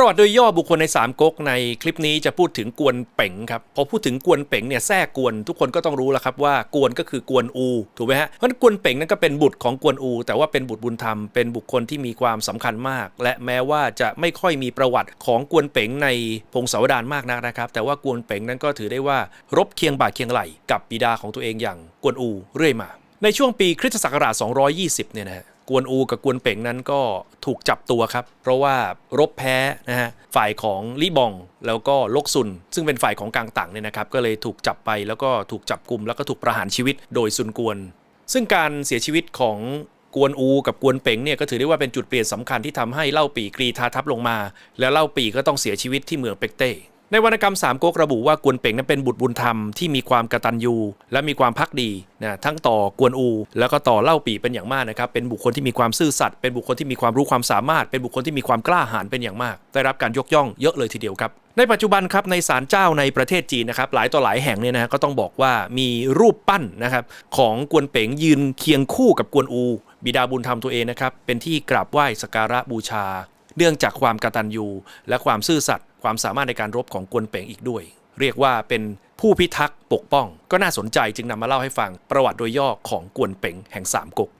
ประวัติโดยย่อบุคคลในสามก๊กในคลิปนี้จะพูดถึงกวนเป๋งครับพอพูดถึงกวนเป๋งเนี่ยแทรกกวนทุกคนก็ต้องรู้แล้วครับว่ากวนก็คือกวนอูถูกไหมฮะเพราะนั้นกวนเป๋งนั่นก็เป็นบุตรของกวนอู แต่ว่าเป็นบุตรบุญธรรมเป็นบุคคลที่มีความสำคัญมาก และแม้ว่าจะไม่ค่อยมีประวัติของกวนเป๋งในพงศาวดารมากนักนะครับ แต่ว่ากวนเป๋งนั้นก็ถือได้ว่ารบเคียงบ่าเคียงไหลกับบิดาของตัวเองอย่างกวนอูเรื่อยมา ในช่วงปีคริสตศักราช 220 เนี่ยนะฮะ กวนอูกับกวนเป๋งนั้นก็ถูกจับตัวครับ เพราะว่ารบแพ้นะฮะฝ่ายของลี่บองแล้วก็ลกซุน ซึ่งเป็นฝ่ายของกางตังเนี่ยนะครับ ก็เลยถูกจับไปแล้วก็ถูกจับกลุ่มแล้วก็ถูกประหารชีวิตโดยซุนกวน ซึ่งการเสียชีวิตของกวนอูกับกวนเป๋งเนี่ยก็ถือได้ว่าเป็นจุดเปลี่ยนสำคัญที่ทำให้เล่าปีกรีทาทัพลงมา แล้วเล่าปีก็ต้องเสียชีวิตที่เมืองเป็กเต้ ในวรรณกรรมสามก๊กระบุว่ากวนเป่งนั้นเป็นบุตรบุญธรรมที่มีความกระตัญญูและมีความพักดีนะทั้งต่อกวนอู แล้วก็ต่อเล่าปีเป็นอย่างมากนะครับเป็นบุคคลที่มีความซื่อสัตย์เป็นบุคคลที่มีความรู้ความสามารถ เป็นบุคคลที่มีความกล้าหาญเป็นอย่างมาก ได้รับการยกย่องเยอะเลยทีเดียวครับในปัจจุบันครับในศาลเจ้าในประเทศจีนนะครับหลายต่อหลายแห่งเนี่ยนะก็ต้องบอกว่ามีรูปปั้นนะครับของกวนเป๋งยืนเคียงคู่กับกวนอู บิดาบุญธรรมตัวเองนะครับเป็นที่กราบไหว้สักการะบูชาเนื่องจากความกตัญญูและความซื่อสัตย ความสามารถในการรบของกวนเป่งอีกด้วย เรียกว่าเป็นผู้พิทักษ์ปกป้อง ก็น่าสนใจจึงนำมาเล่าให้ฟังประวัติโดยย่อของกวนเป่งแห่งสามก๊ก